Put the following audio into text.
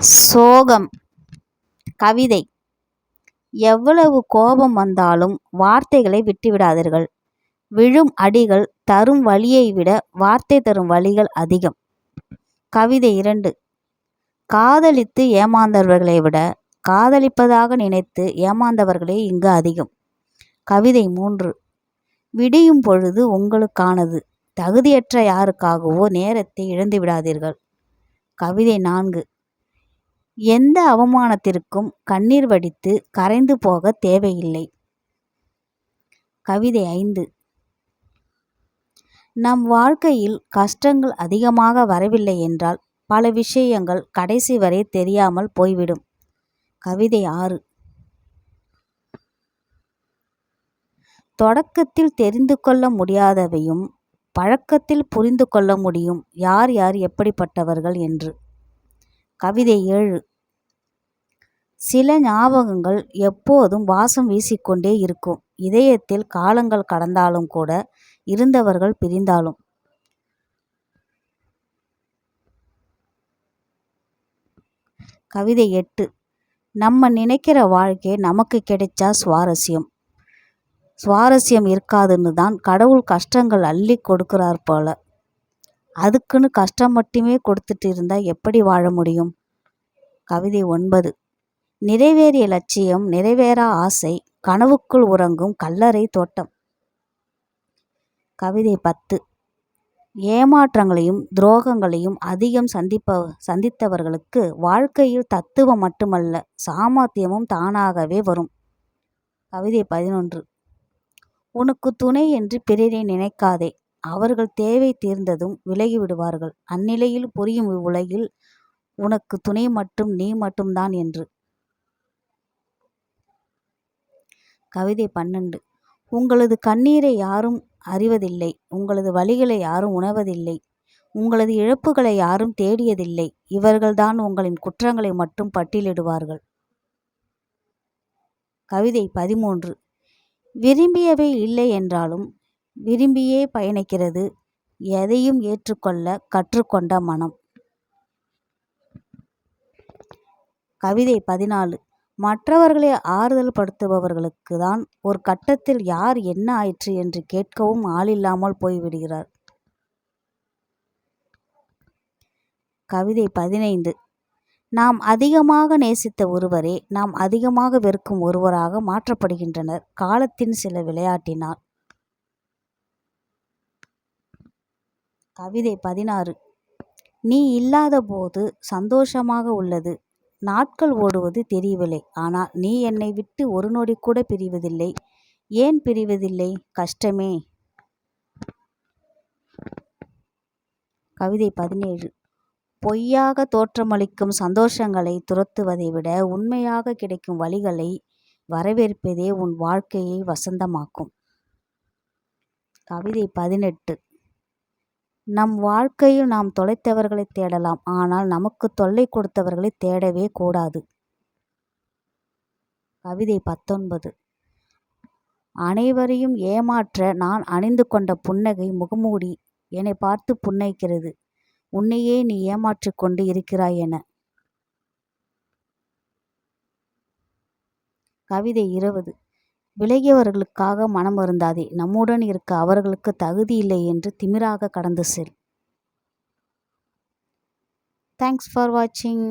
சோகம் கவிதை. எவ்வளவு கோபம் வந்தாலும் வார்த்தைகளை விட்டுவிடாதீர்கள். விழும் அடிகள் தரும் வழியை விட வார்த்தை தரும் வழிகள் அதிகம். கவிதை இரண்டு. காதலித்து ஏமாந்தவர்களை விட காதலிப்பதாக நினைத்து ஏமாந்தவர்களே இங்கு அதிகம். கவிதை மூன்று. விடியும் பொழுது உங்களுக்கானது. தகுதியற்ற யாருக்காகவோ நேரத்தை இழந்து விடாதீர்கள் கவிதை நான்கு. எந்த அவமானத்திற்கும் கண்ணீர் வடித்து கரைந்து போக தேவையில்லை. கவிதை ஐந்து. நம் வாழ்க்கையில் கஷ்டங்கள் அதிகமாக வரவில்லை என்றால் பல விஷயங்கள் கடைசி வரை தெரியாமல் போய்விடும். கவிதை ஆறு. தொடக்கத்தில் தெரிந்து கொள்ள முடியாதவையும் பழக்கத்தில் புரிந்து கொள்ள முடியும் யார் யார் எப்படிப்பட்டவர்கள் என்று. கவிதை ஏழு. சில ஞாபகங்கள் எப்போதும் வாசம் வீசிக்கொண்டே இருக்கும். இதயத்தில் காலங்கள் கடந்தாலும் கூட இருந்தவர்கள் பிரிந்தாலும். கவிதை எட்டு. நம்ம நினைக்கிற வாழ்க்கை நமக்கு கிடைச்சா சுவாரஸ்யம். சுவாரஸ்யம் இருக்காதுன்னு தான் கடவுள் கஷ்டங்கள் அள்ளி கொடுக்குறார் போல. அதுக்குன்னு கஷ்டம் மட்டுமே கொடுத்துட்டு இருந்தால் எப்படி வாழ முடியும்? கவிதை ஒன்பது. நிறைவேறிய லட்சியம் நிறைவேறா ஆசை கனவுக்குள் உறங்கும் கல்லறை தோட்டம். கவிதை பத்து. ஏமாற்றங்களையும் துரோகங்களையும் அதிகம் சந்திப்ப சந்தித்தவர்களுக்கு வாழ்க்கையில் தத்துவம் மட்டுமல்ல சாமர்த்தியமும் தானாகவே வரும். கவிதை பதினொன்று. உனக்கு துணை என்று பிறரை நினைக்காதே. அவர்கள் தேவை தீர்ந்ததும் விலகி விடுவார்கள். அந்நிலையில் புரியும் இவ்வுலகில் உனக்கு துணை மட்டும் நீ மட்டும்தான் என்று. கவிதை பன்னெண்டு. உங்களது கண்ணீரை யாரும் அறிவதில்லை. உங்களது வழிகளை யாரும் உணர்வதில்லை. உங்களது இழப்புகளை யாரும் தேடியதில்லை. இவர்கள்தான் உங்களின் குற்றங்களை மட்டும் பட்டியலிடுவார்கள். கவிதை பதிமூன்று. விரும்பியவை இல்லை என்றாலும் விரும்பியே பயணிக்கிறது. எதையும் ஏற்றுக்கொள்ள கற்றுக்கொண்ட மனம். கவிதை பதினாலு. மற்றவர்களை ஆறுதல் படுத்துபவர்களுக்கு தான் ஒரு கட்டத்தில் யார் என்ன ஆயிற்று என்று கேட்கவும் ஆளில்லாமல் போய்விடுகிறார். கவிதை பதினைந்து. நாம் அதிகமாக நேசித்த ஒருவரே நாம் அதிகமாக வெறுக்கும் ஒருவராக மாற்றப்படுகின்றனர். காலத்தின் சில விளையாட்டினால். கவிதை பதினாறு. நீ இல்லாத போது சந்தோஷமாக உள்ளது. நாட்கள் ஓடுவது தெரியவில்லை. ஆனால் நீ என்னை விட்டு ஒரு நொடி கூட பிரிவதில்லை. ஏன் பிரிவதில்லை? கஷ்டமே. கவிதை பதினேழு. பொய்யாக தோற்றமளிக்கும் சந்தோஷங்களை துரத்துவதை விட உண்மையாக கிடைக்கும் வழிகளை வரவேற்பதே உன் வாழ்க்கையை வசந்தமாக்கும். கவிதை பதினெட்டு. நம் வாழ்க்கையில் நாம் தொலைத்தவர்களை தேடலாம். ஆனால் நமக்கு தொல்லை கொடுத்தவர்களை தேடவே கூடாது. கவிதை பத்தொன்பது. அனைவரையும் ஏமாற்ற நான் அணிந்து கொண்ட புன்னகை முகமூடி என்னை பார்த்து புன்னைக்கிறது உன்னையே நீ ஏமாற்றிக் கொண்டு இருக்கிறாய் என. கவிதை இருபது. விலகியவர்களுக்காக மனம் வருந்தாதே. நம்முடன் இருக்க அவர்களுக்கு தகுதி இல்லை என்று திமிராக கடந்து செல். தேங்க்ஸ் ஃபார் வாட்சிங்